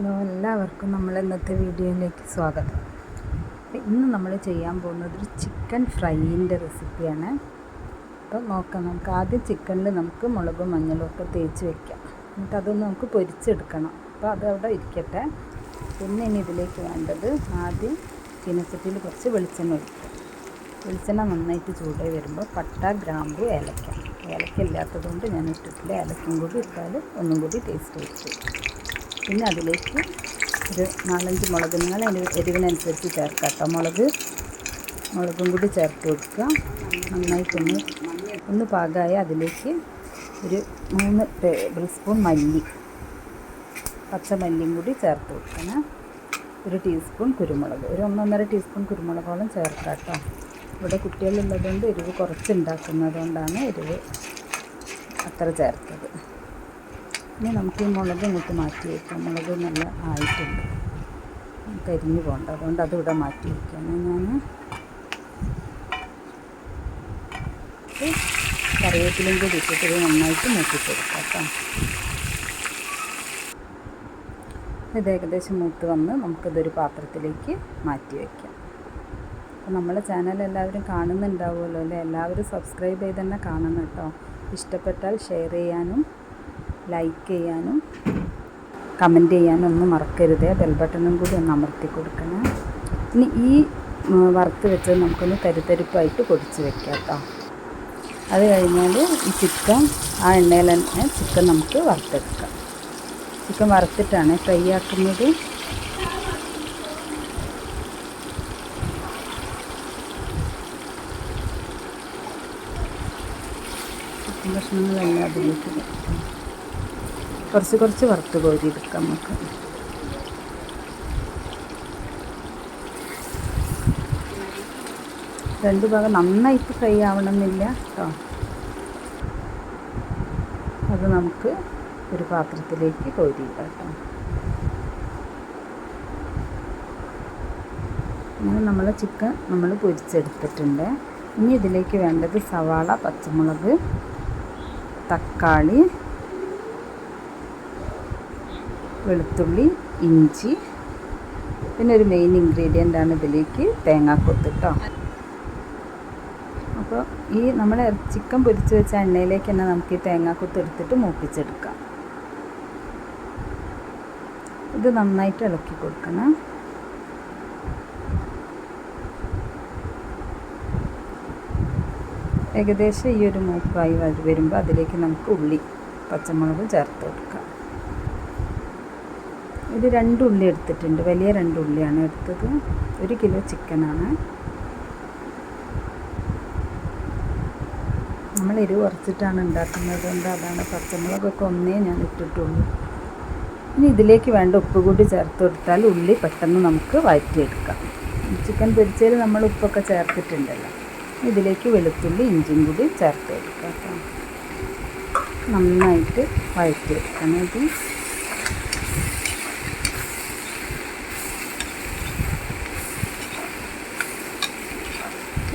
Hello എല്ലാവർക്കും നമ്മൾ ഇന്നത്തെ വീഡിയോയിലേക്ക് സ്വാഗതം. ഇന്ന് നമ്മൾ ചെയ്യാൻ പോകുന്നത് ഒരു ചിക്കൻ ഫ്രൈയിന്റെ റെസിപ്പിയാണ് അപ്പോൾ നോക്കാം നമുക്ക് ആദ്യം ചിക്കനിൽ നമുക്ക് മുളകും മഞ്ഞളും ഒക്കെ തേച്ച് വെക്കാം. എന്നിട്ട് അതൊന്ന് നമുക്ക് പൊരിച്ചെടുക്കണം. അപ്പോൾ അതവിടെ ഇരിക്കട്ടെ. പിന്നെ ഇനി ഇതിലേക്ക് വേണ്ടത് ആദ്യം ചീനച്ചട്ടിയിൽ കുറച്ച് വെളിച്ചെണ്ണ ഒഴിക്കുക. വെളിച്ചെണ്ണ നന്നായിട്ട് ചൂടായി വരുമ്പോൾ പട്ട ഗ്രാമ്പു ഏലക്ക. ഏലക്ക ഇല്ലാത്തതുകൊണ്ട് ഞാൻ ഇട്ടിട്ടില്ല ഏലക്കും കൂടി ഇട്ടാൽ ഒന്നും കൂടി ടേസ്റ്റ് കിട്ടും പിന്നെ അതിലേക്ക് ഒരു നാലഞ്ച് മുളക് നിങ്ങൾ അതിന് എരിവിനനുസരിച്ച് ചേർക്കാം കേട്ടോ. മുളക് മുളകും കൂടി ചേർത്ത് കൊടുക്കുക. നന്നായിട്ടൊന്ന് ഒന്ന് പാകമായ അതിലേക്ക് ഒരു മൂന്ന് ടേബിൾ സ്പൂൺ മല്ലി. പച്ചമല്ലിയും കൂടി ചേർത്ത് കൊടുക്കണം. ഒരു ടീസ്പൂൺ കുരുമുളക്. ഒരു ഒന്നൊന്നര ടീസ്പൂൺ കുരുമുളകോളം ചേർക്കാം കേട്ടോ. ഇവിടെ കുട്ടികളുള്ളതുകൊണ്ട് എരിവ് കുറച്ച് ഉണ്ടാക്കുന്നതുകൊണ്ടാണ് എരിവ് അത്ര ചേർത്തത്. ഇനി നമുക്ക് ഈ മുളക് ഇങ്ങോട്ട് മാറ്റി വയ്ക്കാം. മുളക് നല്ല ആയിട്ടുണ്ട്. കരിഞ്ഞു പോകണ്ട. അതുകൊണ്ട് അതിവിടെ മാറ്റി വയ്ക്കാം. ഞാൻ കറിവേപ്പിലും കൂടി ഇട്ടിട്ട് നന്നായിട്ട് നോക്കിക്കൊടുക്കാം കേട്ടോ. ഇത് ഏകദേശം മൂത്ത് വന്ന് നമുക്കിതൊരു പാത്രത്തിലേക്ക് മാറ്റി വയ്ക്കാം. അപ്പോൾ നമ്മളെ ചാനൽ എല്ലാവരും കാണുന്നുണ്ടാവുമല്ലോ അല്ലേ? എല്ലാവരും സബ്സ്ക്രൈബ് ചെയ്ത് തന്നെ കാണണം കേട്ടോ. ഇഷ്ടപ്പെട്ടാൽ ഷെയർ ചെയ്യാനും ലൈക്ക് ചെയ്യാനും കമന്റ് ചെയ്യാനും ഒന്നും മറക്കരുത്. ബെൽ ബട്ടണും കൂടി ഒന്ന് അമർത്തി കൊടുക്കണം. ഇനി ഈ വറുത്ത് വെച്ചത് നമുക്കൊന്ന് തരിത്തരിപ്പായിട്ട് പൊടിച്ച് വെക്കാം കേട്ടോ. അത് കഴിഞ്ഞാൽ ഈ ചിക്കൻ ആ എണ്ണയിൽ തന്നെ ചിക്കൻ നമുക്ക് വറുത്തെടുക്കാം. ചിക്കൻ വറുത്തിട്ടാണ് ഫ്രൈ ആക്കുന്നത്. ചിക്കൻ കഷ്ണങ്ങളെല്ലാം അതിലേക്ക് കുറച്ച് കുറച്ച് വറുത്ത് കോരി എടുക്കാം നമുക്ക്. രണ്ട് ഭാഗം നന്നായിട്ട് ഫ്രൈ ആവണമെന്നില്ല കേട്ടോ. അത് നമുക്ക് ഒരു പാത്രത്തിലേക്ക് കോരി കേട്ടോ. അങ്ങനെ നമ്മൾ ചിക്കൻ നമ്മൾ പൊരിച്ചെടുത്തിട്ടുണ്ട്. ഇനി ഇതിലേക്ക് വേണ്ടത് സവാള പച്ചമുളക് തക്കാളി വെളുത്തുള്ളി ഇഞ്ചി പിന്നെ ഒരു മെയിൻ ഇൻഗ്രീഡിയന്റ് ആണ് ഇതിലേക്ക് തേങ്ങാക്കൊത്ത് കേട്ടോ അപ്പോൾ ഈ നമ്മൾ ചിക്കൻ പൊരിച്ച് വെച്ച എണ്ണയിലേക്ക് തന്നെ നമുക്ക് ഈ തേങ്ങാക്കൊത്ത് എടുത്തിട്ട് മൂപ്പിച്ചെടുക്കാം. ഇത് നന്നായിട്ട് ഇളക്കി കൊടുക്കണം. ഏകദേശം ഈ ഒരു മൂപ്പായി വരുമ്പോൾ അതിലേക്ക് നമുക്ക് ഉള്ളി പച്ചമുളക് ചേർത്ത് കൊടുക്കാം. ഇത് രണ്ട് ഉള്ളി എടുത്തിട്ടുണ്ട്. വലിയ രണ്ട് ഉള്ളിയാണ് എടുത്തത്. ഒരു കിലോ ചിക്കനാണ് നമ്മൾ എരിവ് കുറച്ചിട്ടാണ് ഉണ്ടാക്കുന്നത് കൊണ്ട് അതാണ് പച്ചമുളകൊക്കെ ഒന്നേ ഞാൻ ഇട്ടിട്ടുള്ളൂ. ഇനി ഇതിലേക്ക് വേണ്ട ഉപ്പ് കൂടി ചേർത്ത് കൊടുത്താൽ ഉള്ളി പെട്ടെന്ന് നമുക്ക് വഴറ്റിയെടുക്കാം. ചിക്കൻ പൊരിച്ചതിൽ നമ്മൾ ഉപ്പൊക്കെ ചേർത്തിട്ടുണ്ടല്ലോ. ഇതിലേക്ക് വെളുത്തുള്ളി ഇഞ്ചിയും കൂടി ചേർത്ത് കൊടുക്കാം നന്നായിട്ട് വഴറ്റിയെടുക്കണം ഇത്.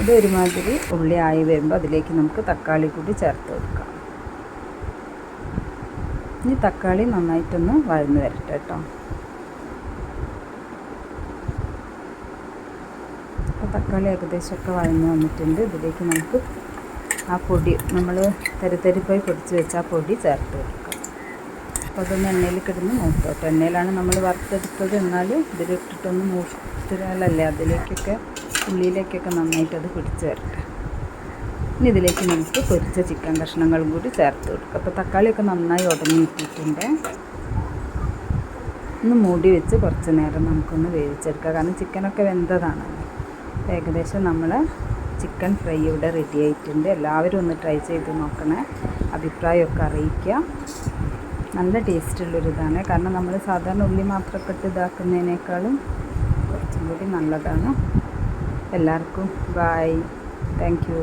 ഇത് ഒരുമാതിരി ഉള്ളി ആയി വരുമ്പോൾ അതിലേക്ക് നമുക്ക് തക്കാളി കൂടി ചേർത്ത് കൊടുക്കാം. ഇനി തക്കാളി നന്നായിട്ടൊന്ന് വഴന്ന് വരട്ടെ കേട്ടോ. അപ്പോൾ തക്കാളി ഏകദേശമൊക്കെ വഴന്ന് വന്നിട്ടുണ്ട്. ഇതിലേക്ക് നമുക്ക് ആ പൊടി നമ്മൾ തരിത്തരിപ്പായി പൊടിച്ച് വെച്ച ആ പൊടി ചേർത്ത് കൊടുക്കാം. അപ്പോൾ അതൊന്ന് എണ്ണയിൽ കിടന്ന് മൂത്തോട്ടെ. എണ്ണയിലാണ് നമ്മൾ വറുത്തെടുത്തത്. എന്നാൽ ഇതിലിട്ടിട്ടൊന്ന് മൂത്തിരാലല്ലേ അതിലേക്കൊക്കെ ഉള്ളിയിലേക്കൊക്കെ നന്നായിട്ട് അത് പിടിച്ച് വരട്ടെ. ഇനി ഇതിലേക്ക് നമുക്ക് പൊരിച്ച ചിക്കൻ കഷ്ണങ്ങളും കൂടി ചേർത്ത് കൊടുക്കുക അപ്പോൾ തക്കാളിയൊക്കെ നന്നായി ഉടഞ്ഞു ഇട്ടിട്ടുണ്ട് ഒന്ന് മൂടി വെച്ച് കുറച്ച് നേരം നമുക്കൊന്ന് വേവിച്ചെടുക്കുക കാരണം ചിക്കനൊക്കെ വെന്തതാണ്. ഏകദേശം നമ്മൾ ചിക്കൻ ഫ്രൈ ഇവിടെ റെഡി ആയിട്ടുണ്ട്. എല്ലാവരും ഒന്ന് ട്രൈ ചെയ്ത് നോക്കണേ. അഭിപ്രായമൊക്കെ അറിയിക്കുക നല്ല ടേസ്റ്റുള്ളൊരിതാണ് കാരണം നമ്മൾ സാധാരണ ഉള്ളി മാത്രമൊക്കെ ഇട്ട് ഇതാക്കുന്നതിനേക്കാളും കുറച്ചും കൂടി നല്ലതാണ്. എല്ലാവർക്കും ബായ് താങ്ക് യു